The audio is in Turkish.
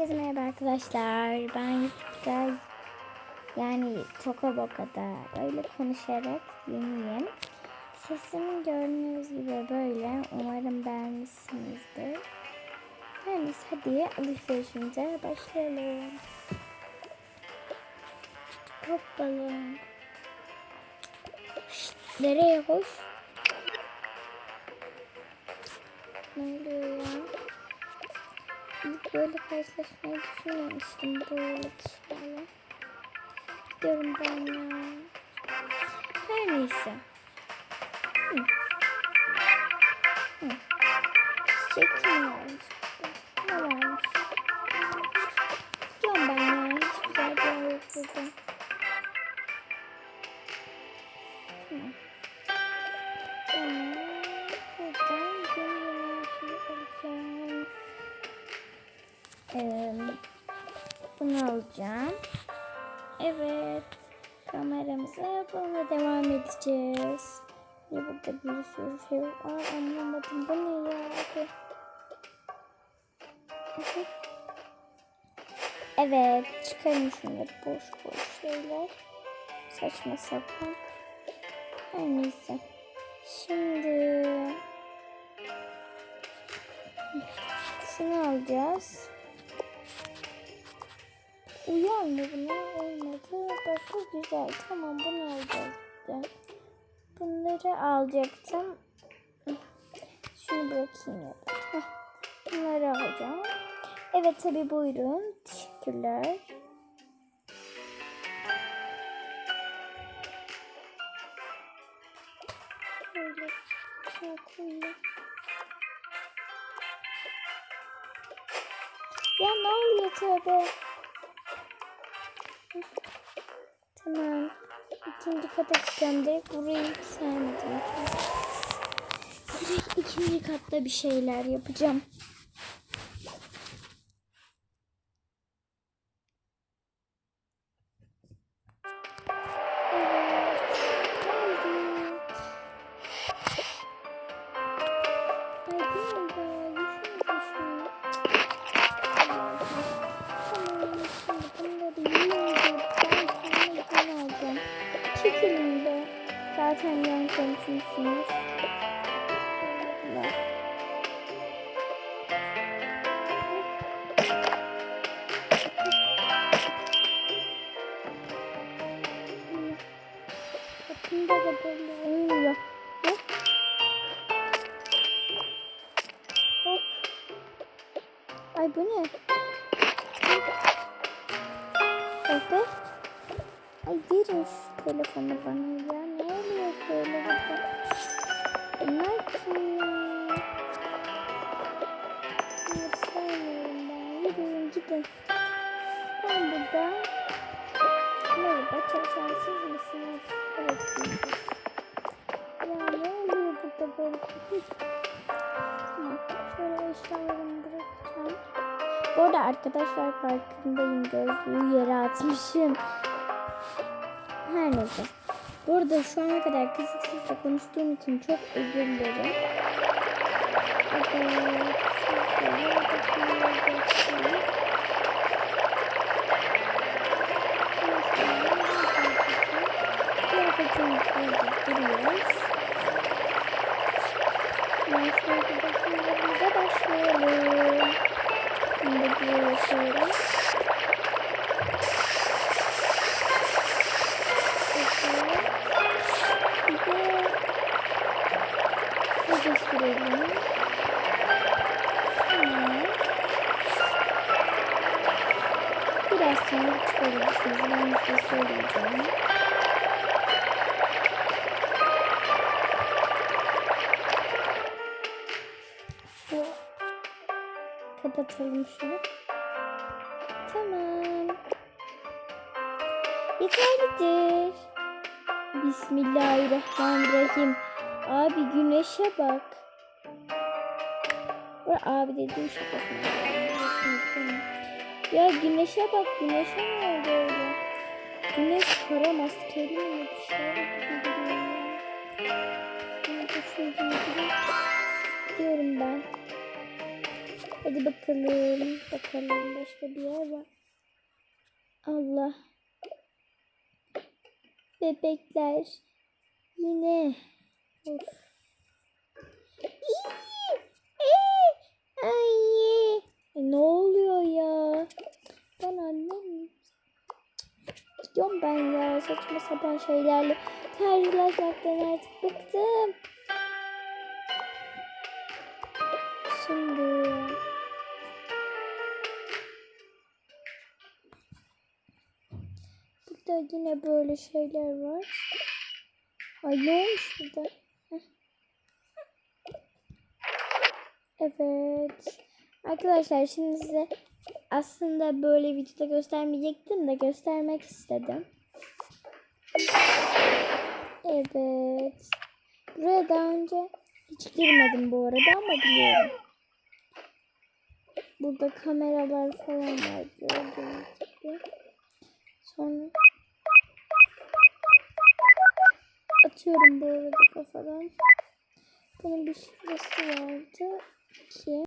Herkese merhaba arkadaşlar. Ben YouTube'da yani Toka Boka'da böyle konuşarak yeniyim. Sesim gördüğünüz gibi böyle. Umarım beğenmişsinizdir. Neyse hadi alışverişimize başlayalım. Hoppala. Şşt, nereye hoş? Ne oluyor? Böyle karşılaşmayı düşünmemiştim böyle kişilerle. Gidiyorum ben ya. Her neyse. Hı. Bunu alacağım. Evet. Kameramıza bununla devam edeceğiz. Ya burada bir sürü şey var. Aa, anlamadım. Bu ne ya? Evet. Çıkarın şunları. Boş boş şeyler. Saçma sapan. Her neyse. Şimdi şunu alacağız. Uyar mı buna? Olmadı. Bu güzel. Tamam bunu alacağız. de. Bunları alacaktım. Şunu bırakayım ya da. Bunları alacağım. Evet tabi buyurun. Teşekkürler. Şöyle şey koyayım. Ya ne oluyor tövbe? Tamam. İkinci kata çıkacağım. Burayı hiç sevmedim. Direkt ikinci katta bir şeyler yapacağım. Ay bu ne? Efe? Ay verin şu telefonu bana ya. Ne oluyor böyle burada? Bunlar kim ya? Bunları sevmiyorum ben. Yürüyün gidin. Ben burada. Merhaba çalışansız mısınız? Evet. Ya ne oluyor burada böyle? Bu arada arkadaşlar farkındayım. Gözlüğü yere atmışım. Her neyse. Burada şu ana kadar kısık sesle konuştuğum için çok özür dilerim. Yapıyorum. Bir de. Tamam. Biraz sonra çıkarırsınız. Ben size söyleyeceğim. Kapatalım şunu. Tamam. Yeterlidir. Bismillahirrahmanirrahim. Abi güneşe bak. Bu abi dediğim şakasına. Ya güneşe bak güneşe ne oldu öyle? Güneş kara maskeli mi şey da şöyle gidiyorum ben. Hadi bakalım. Bakalım başka bir yer var. Allah. Bebekler. Yine. Of. Ay. E, ne oluyor ya? Ben annem. Gidiyorum ben ya saçma sapan şeylerle karşılaşmaktan artık bıktım. Şimdi burada yine böyle şeyler var. Ay ne olmuş burada? Evet. Arkadaşlar şimdi size aslında böyle videoda göstermeyecektim de göstermek istedim. Evet. Buraya daha önce hiç girmedim bu arada ama biliyorum. Burada kameralar falan var gördüğünüz atıyorum arada kafadan. Bunun bir şifresi vardı ki